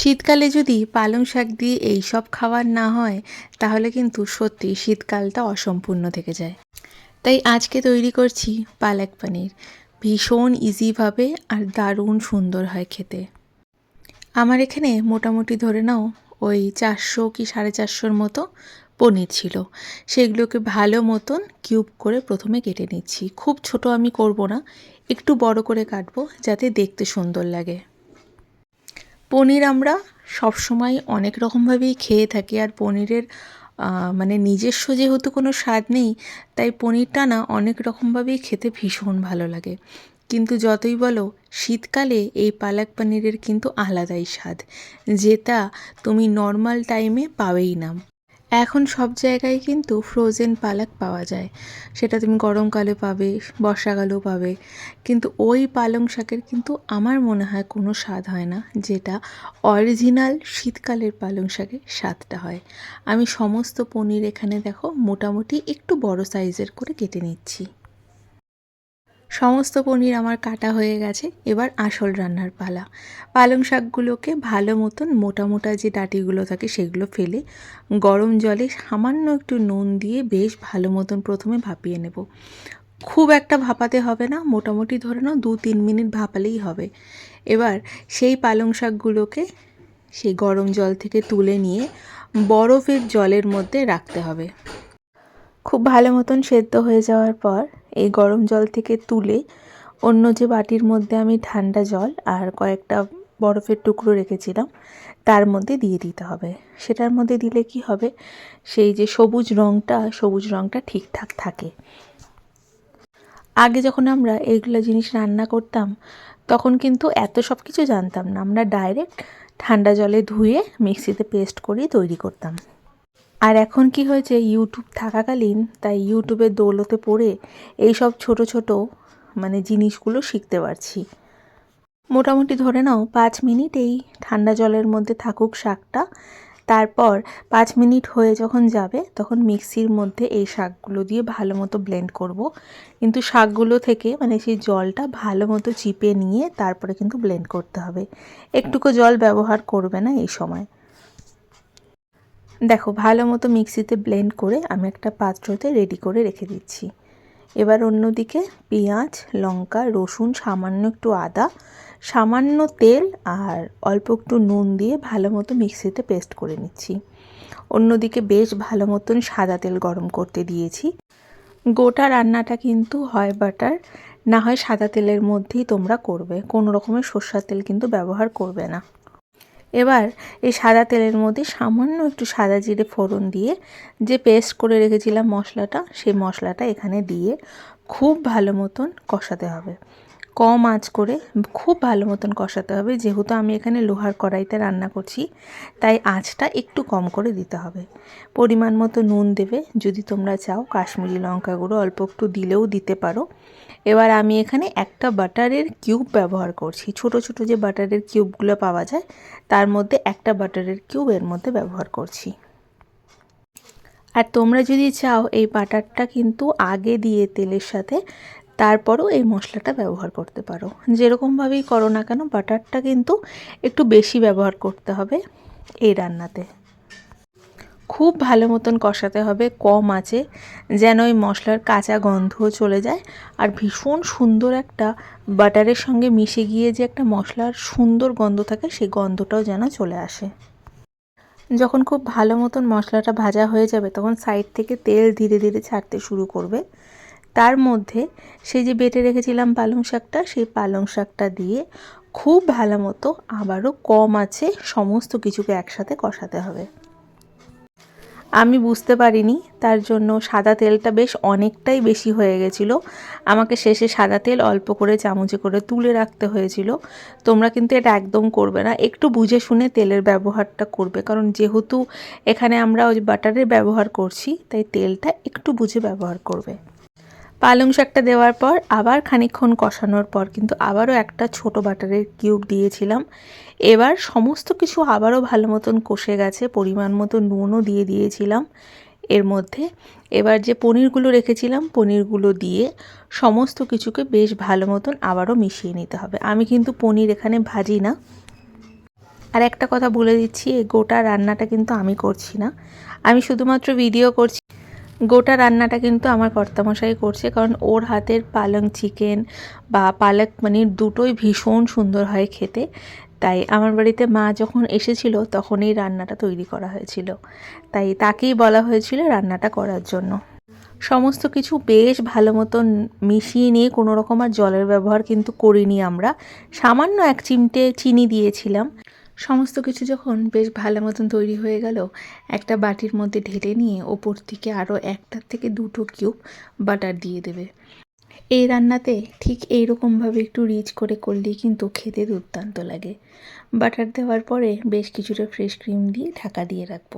শীতকালে যদি পালং শাক দিয়ে এই সব খাবার না হয়, তাহলে কিন্তু সত্যি শীতকালটা অসম্পূর্ণ থেকে যায়। তাই আজকে তৈরি করছি পালক পনির। ভীষণ ইজিভাবে আর দারুণ সুন্দর হয় খেতে। আমার এখানে মোটামুটি ধরে নাও ওই চারশো কি সাড়ে চারশোর মতো পনির ছিল। সেগুলোকে ভালো মতন কিউব করে প্রথমে কেটে নিচ্ছি। খুব ছোট আমি করব না, একটু বড় করে কাটবো যাতে দেখতে সুন্দর লাগে। পনির আমরা সবসময় অনেক রকমভাবেই খেয়ে থাকি। আর পনিরের মানে নিজস্ব যেহেতু কোনো স্বাদ নেই, তাই পনিরটা না অনেক রকমভাবেই খেতে ভীষণ ভালো লাগে। কিন্তু যতই বলো, শীতকালে এই পালাক পনিরের কিন্তু আলাদাই স্বাদ, যেটা তুমি নর্মাল টাইমে পাবেই না। এখন সব জায়গায় কিন্তু ফ্রোজেন পালক পাওয়া যায়। সেটা তুমি গরমকালে পাবে, বর্ষাকালেও পাবে। কিন্তু ওই পালং শাকের কিন্তু আমার মনে হয় কোনো স্বাদ হয় না, যেটা অরিজিনাল শীতকালের পালং শাকের স্বাদটা হয়। আমি সমস্ত পনির এখানে দেখো মোটামুটি একটু বড় সাইজের করে কেটে নিচ্ছি। সমস্ত পনির আমার কাটা হয়ে গেছে, এবার আসল রান্নার পালা। পালং শাকগুলোকে ভালো মতন মোটা মোটা যে ডাটিগুলো থাকে সেগুলো ফেলে গরম জলে সামান্য একটু নুন দিয়ে বেশ ভালো মতন প্রথমে ভাপিয়ে নেব। খুব একটা ভাপাতে হবে না, মোটামুটি ধরে নাও দু তিন মিনিট ভাপালেই হবে। এবার সেই পালং শাকগুলোকে সেই গরম জল থেকে তুলে নিয়ে বরফের জলের মধ্যে রাখতে হবে। খুব ভালো মতন সেদ্ধ হয়ে যাওয়ার পর এই গরম জল থেকে তুলে অন্য যে বাটির মধ্যে আমি ঠান্ডা জল আর কয়েকটা বরফের টুকরো রেখেছিলাম, তার মধ্যে দিয়ে দিতে হবে। সেটার মধ্যে দিলে কি হবে? সেই যে সবুজ রঙটা সবুজ রঙটা ঠিকঠাক থাকে। আগে যখন আমরা এইগুলো জিনিস রান্না করতাম, তখন কিন্তু এত সব কিছু জানতাম না। আমরা ডাইরেক্ট ঠান্ডা জলে ধুয়ে মিক্সিতে পেস্ট করিয়ে তৈরি করতাম। আর এখন কি হয়েছে? ইউটিউব থাকাকালীন, তাই ইউটিউবের দৌলতে পড়ে এই সব ছোট ছোট মানে জিনিসগুলো শিখতে পারছি। মোটামুটি ধরে নাও পাঁচ মিনিট এই ঠান্ডা জলের মধ্যে থাকুক শাকটা। তারপর পাঁচ মিনিট হয়ে যখন যাবে, তখন মিক্সির মধ্যে এই শাকগুলো দিয়ে ভালো মতো ব্লেন্ড করব। কিন্তু শাকগুলো থেকে মানে সেই জলটা ভালো মতো চিপে নিয়ে তারপরে কিন্তু ব্লেন্ড করতে হবে। একটুকু জল ব্যবহার করবে না এই সময়। দেখো, ভালো মতো মিক্সিতে ব্লেন্ড করে আমি একটা পাত্রতে রেডি করে রেখে দিচ্ছি। এবার অন্যদিকে পেঁয়াজ, লঙ্কা, রসুন, সামান্য একটু আদা, সামান্য তেল আর অল্প একটু নুন দিয়ে ভালো মতো মিক্সিতে পেস্ট করে নিচ্ছি। অন্যদিকে বেশ ভালো মতন সাদা তেল গরম করতে দিয়েছি। গোটা রান্নাটা কিন্তু হয় বাটার, না হয় সাদা তেলের মধ্যেই তোমরা করবে। কোনো রকমের সর্ষার তেল কিন্তু ব্যবহার করবে না। এবার এই সাদা তেলের মধ্যে সামান্য একটু সাদা জিরে ফোড়ন দিয়ে যে পেস্ট করে রেখেছিলাম মশলাটা, সেই মশলাটা এখানে দিয়ে খুব ভালো মতন কষাতে হবে। কম আঁচ করে খুব ভালো মতন কষাতে হবে। যেহেতু আমি এখানে লোহার কড়াইতে রান্না করছি, তাই আঁচটা একটু কম করে দিতে হবে। পরিমাণ মতো নুন দেবে, যদি তোমরা চাও কাশ্মীরি লঙ্কা গুঁড়ো অল্প একটু দিলেও দিতে পারো। এবার আমি এখানে একটা বাটারের কিউব ব্যবহার করছি। ছোট ছোট যে বাটারের কিউবগুলো পাওয়া যায়, তার মধ্যে একটা বাটারের কিউব এর মধ্যে ব্যবহার করছি। আর তোমরা যদি চাও এই বাটারটা কিন্তু আগে দিয়ে তেলের সাথে তারপরও এই মশলাটা ব্যবহার করতে পারো। যেরকমভাবেই করো না কেন, বাটারটা কিন্তু একটু বেশি ব্যবহার করতে হবে এই রান্নাতে। খুব ভালো মতন কষাতে হবে, কম আছে, যেন ওই মশলার কাঁচা গন্ধও চলে যায়। আর ভীষণ সুন্দর একটা বাটারের সঙ্গে মিশে গিয়ে যে একটা মশলার সুন্দর গন্ধ থাকে, সেই গন্ধটাও যেন চলে আসে। যখন খুব ভালো মতন মশলাটা ভাজা হয়ে যাবে, তখন সাইড থেকে তেল ধীরে ধীরে ছাড়তে শুরু করবে। তার মধ্যে সেই যে বেটে রেখেছিলাম পালং শাকটা, সেই পালং শাকটা দিয়ে খুব ভালো মতো আবারও কম আছে, সমস্ত কিছুকে একসাথে কষাতে হবে। আমি বুঝতে পারিনি তার জন্য সাদা তেলটা বেশ অনেকটাই বেশি হয়ে গেছিল। আমাকে শেষে সাদা তেল অল্প করে চামচে করে তুলে রাখতে হয়েছিল। তোমরা কিন্তু এটা একদম করবে না। একটু বুঝে শুনে তেলের ব্যবহারটা করবে। কারণ যেহেতু এখানে আমরা ওই বাটারের ব্যবহার করছি, তাই তেলটা একটু বুঝে ব্যবহার করবে। পালং শাকটা দেওয়ার পর আবার খানিক্ষণ কষানোর পর কিন্তু আবারও একটা ছোট বাটারের কিউব দিয়েছিলাম। এবার সমস্ত কিছু আবারও ভালো মতন কষে গেছে, পরিমাণ মতো নুনও দিয়ে দিয়েছিলাম। এর মধ্যে এবার যে পনিরগুলো রেখেছিলাম, পনিরগুলো দিয়ে সমস্ত কিছুকে বেশ ভালো মতন আবারও মিশিয়ে নিতে হবে। আমি কিন্তু পনির এখানে ভাজি না। আর একটা কথা বলে দিচ্ছি, এই গোটা রান্নাটা কিন্তু আমি করছি না। আমি শুধুমাত্র ভিডিও করছি। গোটা রান্নাটা কিন্তু আমার কর্তামশাই করছে, কারণ ওর হাতের পালং চিকেন বা পালক পনির দুটোই ভীষণ সুন্দর হয় খেতে। তাই আমার বাড়িতে মা যখন এসেছিল তখন এই রান্নাটা তৈরি করা হয়েছিল। তাই তাকেই বলা হয়েছিল রান্নাটা করার জন্য। সমস্ত কিছু বেশ ভালো মতন মিশিয়ে নিয়ে কোনো রকম আর জলের ব্যবহার কিন্তু করিনি আমরা। সামান্য এক চিমটে চিনি দিয়েছিলাম। সমস্ত কিছু যখন বেশ ভালো মতন তৈরি হয়ে গেল, একটা বাটির মধ্যে ঢেলে নিয়ে ওপর থেকে আরও একটার থেকে দুটো কিউব বাটার দিয়ে দেবে। এই রান্নাতে ঠিক এইরকমভাবে একটু রিচ করে করলেই কিন্তু খেতে দুর্দান্ত লাগে। বাটার দেওয়ার পরে বেশ কিছুটা ফ্রেশ ক্রিম দিয়ে ঢাকা দিয়ে রাখব।